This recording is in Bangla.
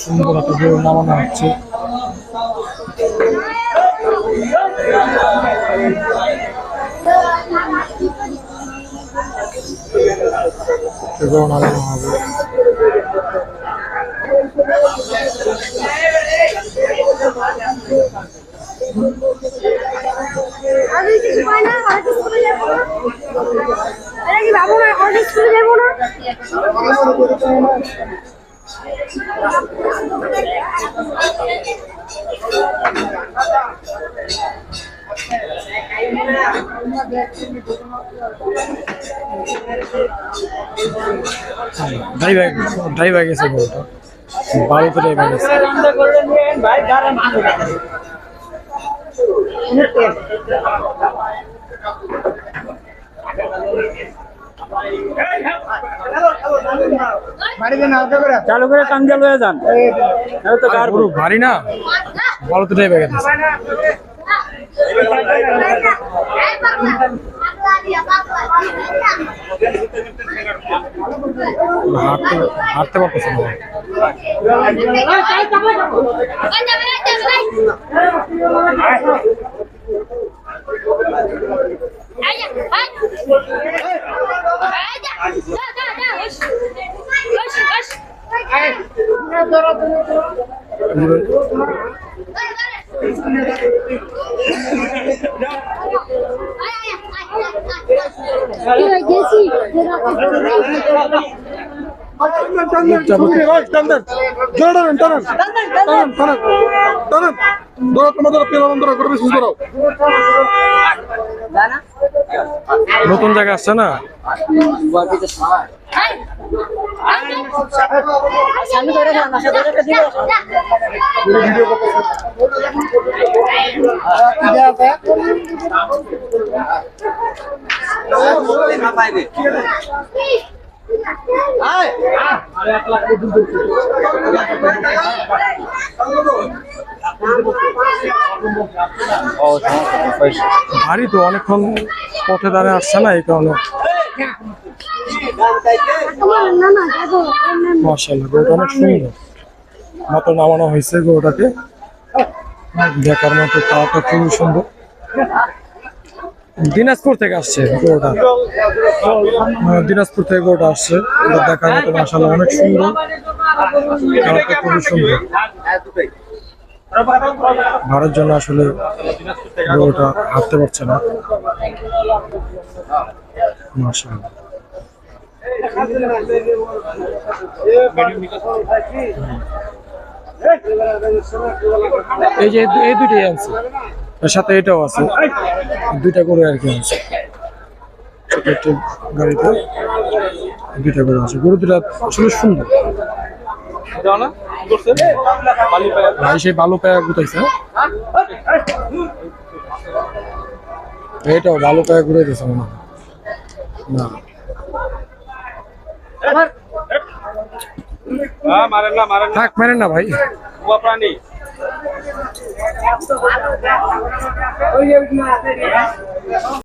সুন্দর একটা গরু নামানো হচ্ছে। গরু নামানো হবে। আমি কিছু পাই না। স্কুলে যাব না ড্রাইভার ড্রাইভার গেছে গরুটা বাড়িতে ড্রাইভার গেছে। চালু করে কান্দে লয়ে যান। তো। গরু ভারী না? বাড়িতে ড্রাইভার গেছে হাঁটতে হাঁটতে পারতেছে না। গেছি নতুন জায়গা আসছে না সামনে ধরে খান আশা ধরে দিবে ভারী তো অনেকক্ষণ পথে দাঁড়িয়ে আসছে না এই কারণে। গরুটা অনেক সুন্দর। মাত্র নামানো হয়েছে গরুটাকে। দেখার মতো খুবই সুন্দর। দিনাজপুর থেকে আসছে গরুটা। হ্যাঁ, দিনাজপুর থেকে গরুটা আসছে। দেখার মতো মার্শাল্লাহ অনেক সুন্দর। খুবই সুন্দর। ভাড়ার জন্য আসলে ওটা হাঁটতে পারছে না। এই যে এই দুইটাই আছে। এর সাথে এটাও আছে। দুইটা করে আর কি আছে। ছোট একটা গাড়িতে দুইটা করে আছে। গরু দুটা আসলে সুন্দর। ভাই সেই ভালো পায়া গুতাইছে এটাও ভালো পায়া ঘুরাইতেছে মনে হয় না মারেন না মারেন না ভাই প্রাণী